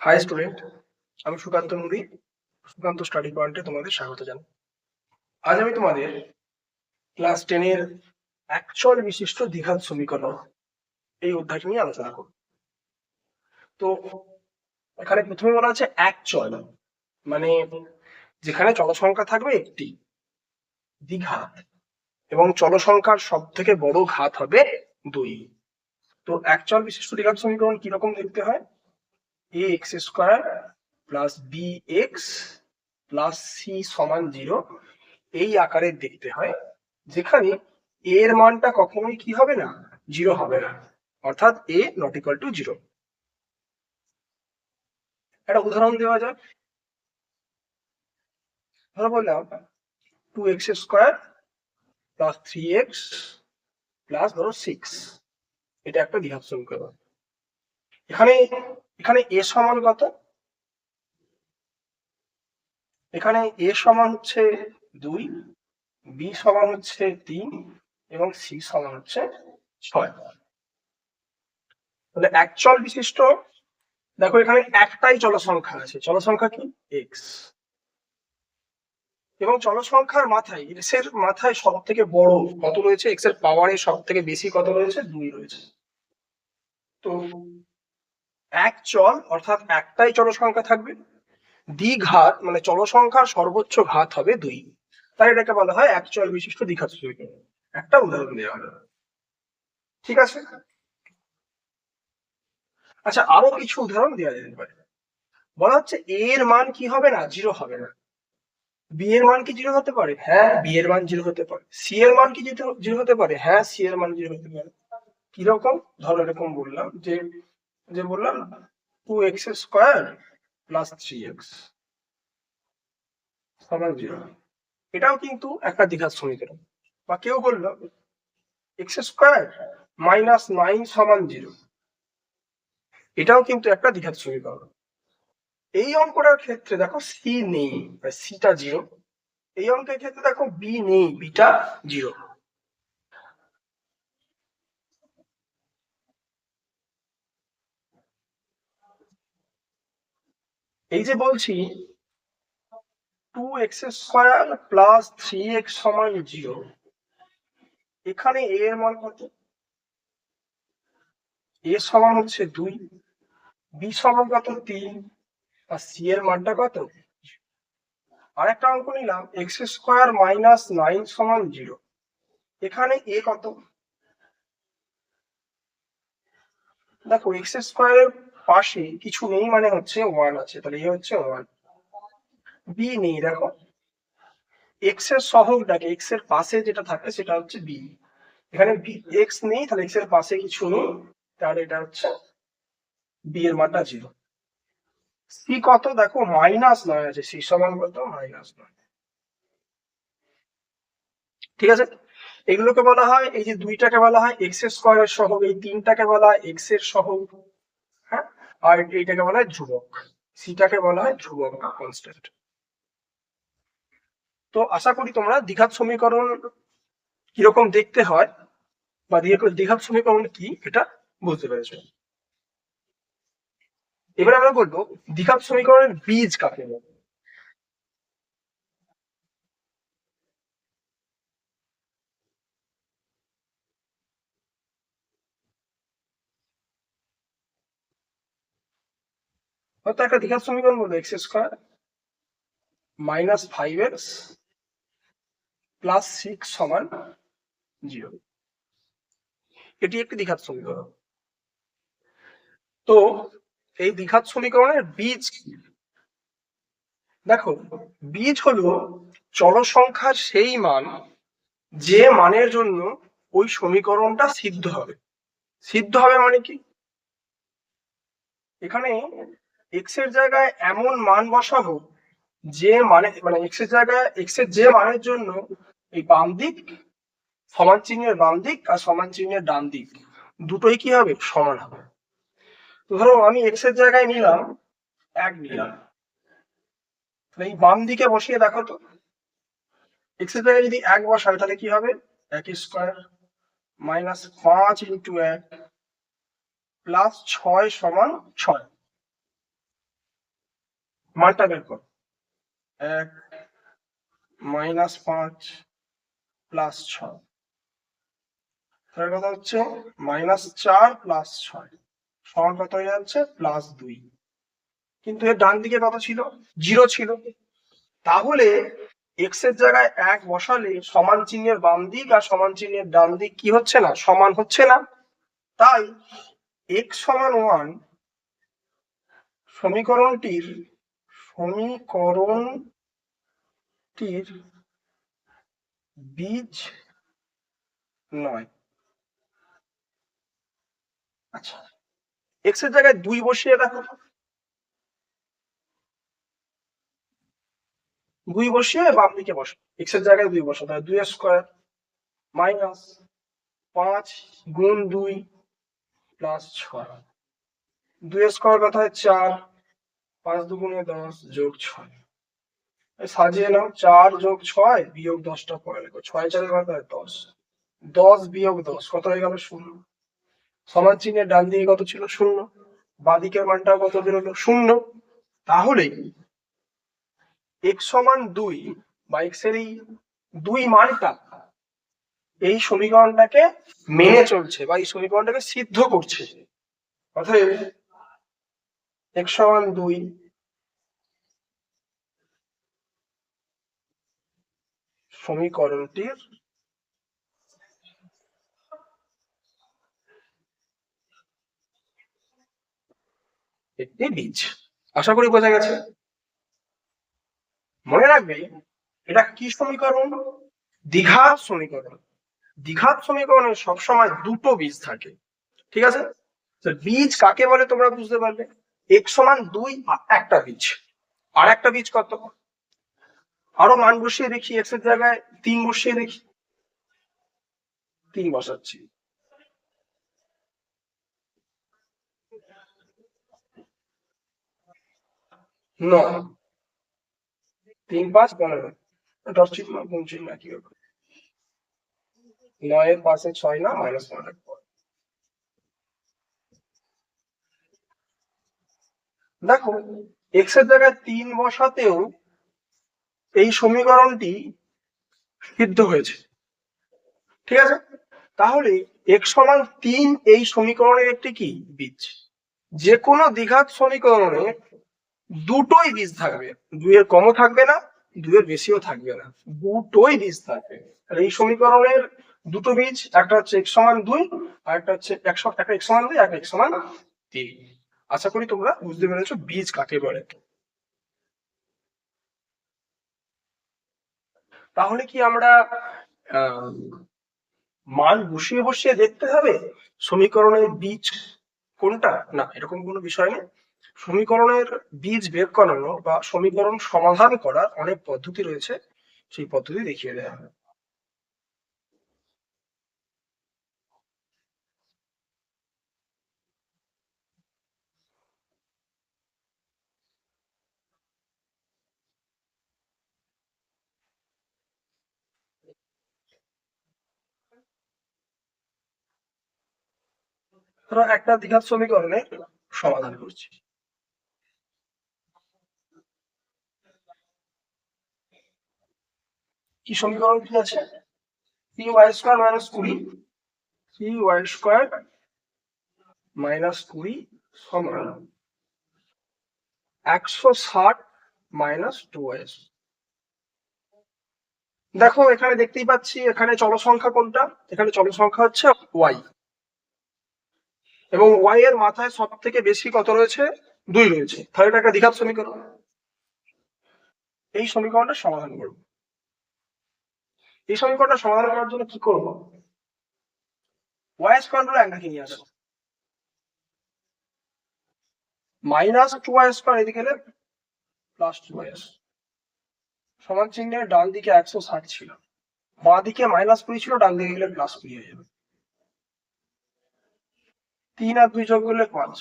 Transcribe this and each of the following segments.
High student আমি সুকান্ত নদী Sukanta study পয়েন্টে তোমাদের স্বাগত জানাই। আজ আমি তোমাদের ক্লাস টেনের অ্যাকচুয়াল বিশিষ্ট দ্বিঘাত সমীকরণ এই অধ্যায়টি নিয়ে আলোচনা করব। তো এখানে প্রথমে বলা আছে অ্যাকচুয়াল মানে যেখানে চলসংখ্যা থাকবে একটি দ্বিঘাত, এবং চলসংখ্যার সব থেকে বড় ঘাত হবে দুই। তো অ্যাকচুয়াল বিশিষ্ট দ্বিঘাত সমীকরণ কীরকম দেখতে হয়? A X square plus B X plus C সমান জিরো এই আকারে দেখতে হয়, যেখানে এ এর মানটা কখনোই কি হবে না? জিরো হবে না। অর্থাৎ A not equal to zero একটা উদাহরণ দেওয়া যাক। ধরো বললাম two X square plus three X plus ধরো সিক্স এটা একটা দ্বিঘাত সমীকরণ এখানে এখানে এ সমান কত? এখানে এ সমান হচ্ছে দুই, বি সমান হচ্ছে তিন এবং সি সমান হচ্ছে ছয়। তাহলে অ্যাকচুয়াল বিশিষ্ট, দেখো এখানে একটাই চলসংখ্যা আছে চলসংখ্যা কি? এক্স এবং চলসংখ্যার মাথায় এক্সের মাথায় সব থেকে বড় কত রয়েছে? এক্সের পাওয়ারে সব থেকে বেশি কত রয়েছে? দুই রয়েছে। তো এক চল, অর্থাৎ একটাই চলসংখ্যা থাকবে। দ্বিঘাত মানে চলসংখ্যার সর্বোচ্চ ঘাত হবে দুই। তাই এটাকে বলা হয় এক চল বিশিষ্ট দ্বিঘাত একটা উদাহরণ দেওয়া হলো। ঠিক আছে? আচ্ছা আরও কিছু উদাহরণ দেওয়া যেতে পারে। বলা হচ্ছে এ এর মান কি হবে না, জিরো হবে না। বি এর মান কি জিরো হতে পারে? হ্যাঁ বি এর মান জিরো হতে পারে। সি এর মান কি জিরো হতে পারে? হ্যাঁ সি এর মান জিরো হতে পারে। কীরকম? ধরো এরকম বললাম যে যে বললাম না two X square plus three X সমান জিরো এটাও কিন্তু একটা দ্বিঘাত সমীকরণ। বা কেউ বলল এক্স স্কোয়ার মাইনাস নাইন সমান জিরো এটাও কিন্তু একটা দ্বিঘাত সমীকরণ। এই অঙ্কটার ক্ষেত্রে দেখো সি নেই সিটা জিরো এই অঙ্কের ক্ষেত্রে দেখো বি নেই বিটা জিরো এই যে বলছি two X square plus three X সমান জিরো এখানে এ এর মান কত? এ সমান হচ্ছে দুই বি সমান কত? তিন, আর সি এর মানটা কত? আরেকটা অঙ্ক নিলাম এক্স স্কোয়ার মাইনাস নাইন সমান জিরো এখানে এ কত? দেখো এক্স স্কোয়ারের পাশে কিছু নেই মানে হচ্ছে ওয়ান আছে, তাহলে এ হচ্ছে ওয়ান বি নেই, দেখো। এক্সের সহগটাকে এক্সের পাশে যেটা থাকে সেটা হচ্ছে বি এখানে বি এক্স নেই, তাহলে এক্সের পাশে কিছু নেই, তাহলে এটা হচ্ছে বি এর মানটা জিরো সি কত দেখো মাইনাস নয় আছে সি সমান কত? মাইনাস নয়। ঠিক আছে? এগুলোকে বলা হয়, এই যে দুইটাকে বলা হয় এক্সের স্কোয়ারের সহগ, এই তিনটাকে বলা হয় এক্সের সহগ। আর এইটাকে বলা হয় ধ্রুবক। সিটাকে বলা হয় ধ্রুবক কনস্ট্যান্ট তো আশা করি তোমরা দ্বিঘাত সমীকরণ কীরকম দেখতে হয় বা দ্বিঘাত সমীকরণ কি এটা বুঝতে পেরেছ। এবার আমরা বলব দ্বিঘাত সমীকরণের বীজ কাকে বলে? একটা দ্বিঘাত সমীকরণ বলব? X square minus five X plus six সমান জিরো এটি একটি দ্বিঘাত সমীকরণ। তো এই দ্বিঘাত সমীকরণের বীজ দেখো, বীজ হলো চলসংখ্যার সেই মান যে মানের জন্য ওই সমীকরণটা সিদ্ধ হবে। সিদ্ধ হবে মানে কি? এখানে এক্সের জায়গায় এমন মান বসাবো যে মানে মানে এক্সের জায়গায় এক্সের যে মানের জন্য এই বাম দিক সমান চিহ্নের বাম দিক আর সমান চিহ্নের ডান দিক দুটোই কি হবে? সমান হবে। ধরো আমি এক্সের জায়গায় নিলাম এক নিলাম। এই বাম দিকে বসিয়ে দেখো তো। এক্সের জায়গায় যদি এক বসায় তাহলে কি হবে? এক স্কোয়ার মাইনাস পাঁচ ইন্টু এক প্লাস ছয় সমান ছয়। মানটা বের কর। এক, মাইনাস পাঁচ, প্লাস ছয়। তার কথা হচ্ছে মাইনাস চার, প্লাস ছয়। সমান কত হয়ে যাচ্ছে? প্লাস দুই। কিন্তু এর ডান দিকে কত ছিল? জিরো ছিল। তাহলে এক্সের জায়গায় এক বসালে সমান চিহ্নের বাম দিক আর সমান চিহ্নের ডান দিক কি হচ্ছে না? সমান হচ্ছে না। তাই এক্স সমান ওয়ান সমীকরণটির সমীকরণটির বীজ নয়। আচ্ছা এক্সের জায়গায় দুই বসিয়ে দেখো। দুই বসিয়ে বাম দিকে বসো। এক্সের জায়গায় দুই বসো, তাহলে দুই স্কোয়ার মাইনাস পাঁচ গুণ দুই প্লাস ছয়। দুই স্কোয়ার কথা চার পাঁচ দুগুণে দশ যোগ ছয়। সাজিয়ে নাও, চার যোগ ছয়, বিয়োগ দশটা পরে লেখো। ছয় চারের কথা হয় দশ। দশ বিয়োগ দশ, কত হয়ে গেল শূন্য? সমান চিহ্নের ডান দিকে কত ছিল? শূন্য। বাদিকের মানটা কত বেরোলো? শূন্য। তাহলে এক্স সমান দুই বা এক্সের এই দুই মানটা এই সমীকরণটাকে মেনে চলছে বা এই সমীকরণটাকে সিদ্ধ করছে। অতএব এক্স সমান দুই। সমীকরণটির একটি বীজ। আশা করি বোঝা গেছে। মনে রাখবে, এটা কি সমীকরণ? দ্বিঘাত সমীকরণ। দ্বিঘাত সমীকরণে সবসময় দুটো বীজ থাকে। ঠিক আছে? বীজ কাকে বলে তোমরা বুঝতে পারবে? এক সমান দুই একটা বীজ। আর একটা বীজ কত? আরও মান বসিয়ে দেখি এক্সের জায়গায় তিন বসিয়ে দেখি। তিন বসাচ্ছি। নয়। তিন পাঁচ পনেরো। দশ চিহ্ন নয়ের পাশে ছয় না, মাইনাস পনেরো। দেখো এক্সের জায়গায় তিন বসাতেও এই সমীকরণটি সিদ্ধ হয়েছে। ঠিক আছে? তাহলে এক সমান তিন এই সমীকরণের একটি কি? বীজ। যে কোনো দ্বিঘাত সমীকরণে দুটোই বীজ থাকবে। দুইয়ের কমও থাকবে না, দুইয়ের বেশিও থাকবে না। দুটোই বীজ থাকবে। আর এই সমীকরণের দুটো বীজ, একটা হচ্ছে এক সমান দুই, আর একটা হচ্ছে একশো একটা এক সমান দুই একটা এক সমান তিন। আশা করি তোমরা বুঝতে পেরেছ বীজ কাকে বলে। তাহলে কি আমরা মান বসিয়ে বসিয়ে দেখতে হবে সমীকরণের বীজ কোনটা? না, এরকম কোনো বিষয় নেই। সমীকরণের বীজ বের করানো বা সমীকরণ সমাধান করার অনেক পদ্ধতি রয়েছে, সেই পদ্ধতি দেখিয়ে দেওয়া হবে। ধরো একটা দ্বিঘাত সমীকরণের সমাধান করছি। কি সমীকরণ কি আছে? থ্রি ওয়াই স্কোয়ার মাইনাস কুড়ি। থ্রি ওয়াই স্কোয়ার মাইনাস কুড়ি সমান একশো ষাট মাইনাস টু ওয়াই দেখো, এখানে দেখতেই পাচ্ছি, এখানে চল সংখ্যা কোনটা? এখানে চল সংখ্যা হচ্ছে ওয়াই এবং ওয়াই এর মাথায় সব থেকে বেশি কত রয়েছে? দুই রয়েছে। তাহলে একটা দ্বিঘাত সমীকরণ। এই সমীকরণটা সমাধান করব। এই সমীকরণটা সমাধান করার জন্য কি করব? ওয়াই স্কোয়ারগুলো একদিকে নিয়ে আসব। মাইনাস টু ওয়াই স্কোয়ার এদিকে এলে প্লাস টু ওয়াই সমান চিহ্নের ডান দিকে একশো ষাট ছিল। বাঁ দিকে মাইনাস কুড়ি ছিল ডান দিকে গেলে প্লাস কুড়ি হয়ে যাবে। তিন আর দুই যোগ করলে পাঁচ।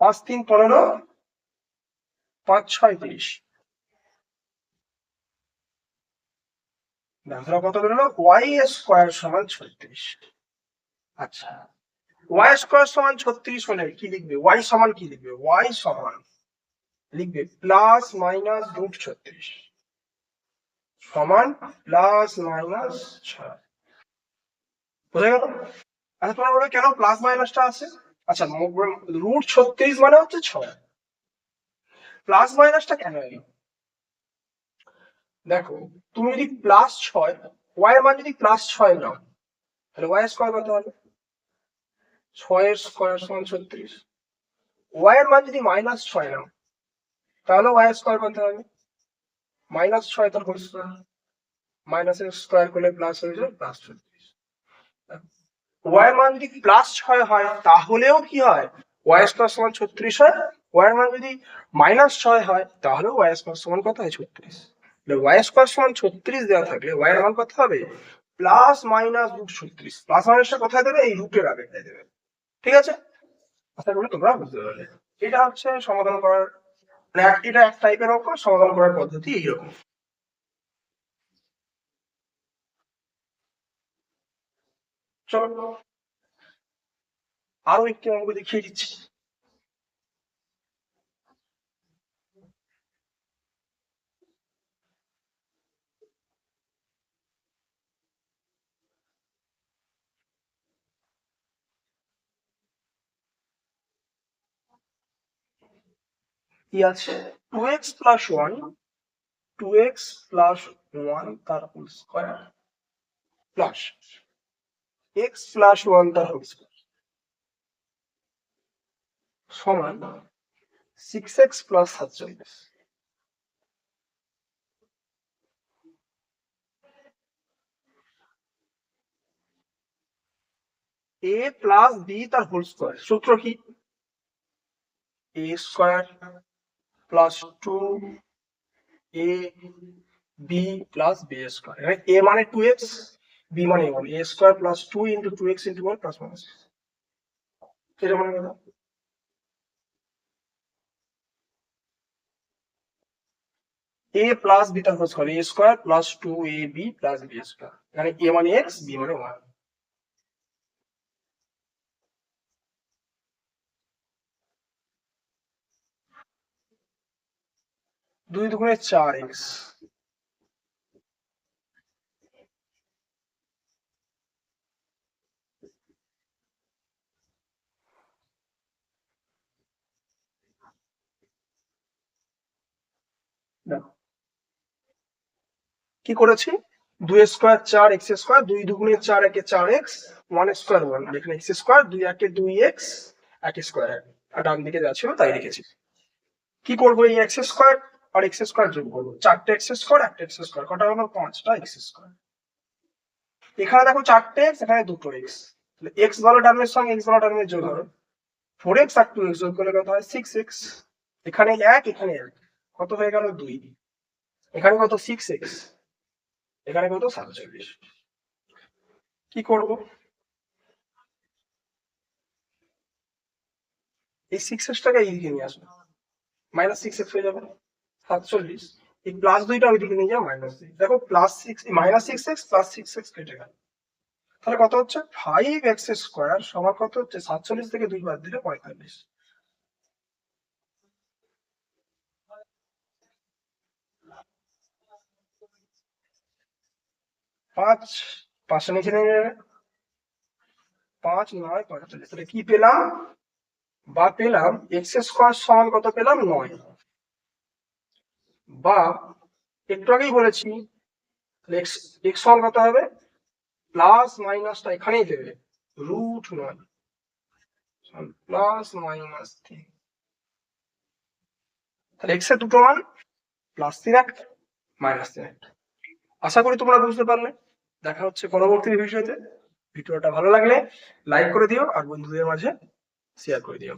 পাঁচ তিন পনেরো পাঁচ ছয় তিরিশ। কত বেরোলো? ওয়াই স্কোয়ার সমান ছত্রিশ আচ্ছা। ওয়াই স্কোয়ার সমান ছত্রিশ হলে কি লিখবে? ওয়াই সমান কি লিখবে? ওয়াই সমান লিখবে প্লাস মাইনাস রুট ছত্রিশ। সমান প্লাস মাইনাস ছয়। বোঝা গেল? আচ্ছা তোমরা বলবে কেন প্লাস মাইনাসটা আছে? আচ্ছা রুট ছত্রিশ মানে হচ্ছে ছয়। প্লাস মাইনাসটা কেন এলো? দেখো, তুমি যদি প্লাস ছয় ওয়াই এর মান যদি প্লাস ছয় নাও, তাহলে ওয়াই স্কোয়ার কত হবে। ছয়ের স্কোয়ার সমান ছত্রিশ। ওয়াই মান যদি মাইনাস ছয় নাও, তাহলে ওয়াই স্কোয়ার হবে? মাইনাস ছয় মাইনাসের স্কোয়ার করলে প্লাস হয়ে প্লাস ছত্রিশ। মান যদি প্লাস ছয় হয়, তাহলেও কি হয়? ওয়াই স্কোয়ার সমান ছত্রিশ হয়। ওয়াই মান যদি মাইনাস ছয় হয় তাহলে ওয়াই স্কোয়ার সমান কত হয়? ছত্রিশ। ওয়াই স্কোয়ার সমান ছত্রিশ দেওয়া থাকলে ওয়াই মান কত হবে? প্লাস মাইনাস রুট ছত্রিশ। প্লাস মাইনাসটা কোথায় দেবে, এই রুটের আগে দেবে। ঠিক আছে? করি তোমরা বুঝতে পারলে। এটা হচ্ছে সমাধান করার মানে এটা এক টাইপের অঙ্ক সমাধান করার পদ্ধতি এইরকম। চলো, আরও একটি অঙ্ক দেখিয়ে দিচ্ছি। কি আছে? Two X plus one two X plus one তার whole square plus X plus one তার হোল স্কোয়ার সমান সিক্স এক্স প্লাস সাতচল্লিশ। প্লাস বি তার হোল স্কোয়ার সূত্র কি? A square plus two A B plus B square A মানে two x B মানে one A square plus two into two X into one plus minus সেটা মানে কথা? এ plus B তার whole square A square plus two A B plus B square এখানে এ মানে x B মানে one দুই দুগুণে চার এক্স। কি করেছি? দুই স্কোয়ার চার এক্স স্কোয়ার, দুই দুগুণে চার একে চার এক্স, ওয়ান স্কোয়ার ওয়ান। এখানে এক্স স্কোয়ার, দুই একে দুই এক্স, এক স্কোয়ার। আর ডান দিকে যা ছিল তাই রেখেছি। কি করব এই এক্স স্কোয়ার? আর এক্স স্কোয়ার যোগ করব। চারটে এক্স স্কোয়ার একটা এক্স স্কোয়ার কটা হলো? পাঁচটা এক্স স্কোয়ার এখানে দেখো চারটে এক্স এখানে দুটো এক্স এক্স ভালো টার্মের সঙ্গে এক্স ভালো টার্মের যোগ হবে। ফোর এক্স আর টু এক্স যোগ করলে কত হয়? সিক্স এক্স এখানে এক এখানে এক। কত হয়ে গেল? দুই। এখানে কত? সিক্স এক্স এখানে কত? সাতচল্লিশ। কি করব? এই সিক্স এক্সটাকে এইদিকে নিয়ে আসব। মাইনাস সিক্স এক্স হয়ে যাবে। সাতচল্লিশ। এই প্লাস দুইটা ওইদিকে নিয়ে যাও মাইনাস দুই দেখো plus six minus six x plus six x কেটে গেল। তাহলে কত হচ্ছে? ফাইভ এক্স স্কোয়ার সমান কত হচ্ছে? সাতচল্লিশ থেকে দুই বাদ দিলে পঁয়তাল্লিশ। পাঁচ পাঁচশো নিচে নেমে যাবে। পাঁচ, নয়, পঁয়তাল্লিশ। তাহলে কি পেলাম? বা পেলাম এক্স স্কোয়ার সমান কত পেলাম? নয়। বা একটু আগেই বলেছি এক্স হবে? প্লাস মাইনাসটা এখানেই দেবে রুট নয় প্লাস মাইনাস তাহলে এক্সের দুটো মান প্লাস তিন একটা মাইনাস তিন একটা আশা করি তোমরা বুঝতে পারলে। দেখা হচ্ছে পরবর্তী ভিডিওতে ভিডিওটা ভালো লাগলে লাইক করে দিও, আর বন্ধুদের মাঝে শেয়ার করে দিও।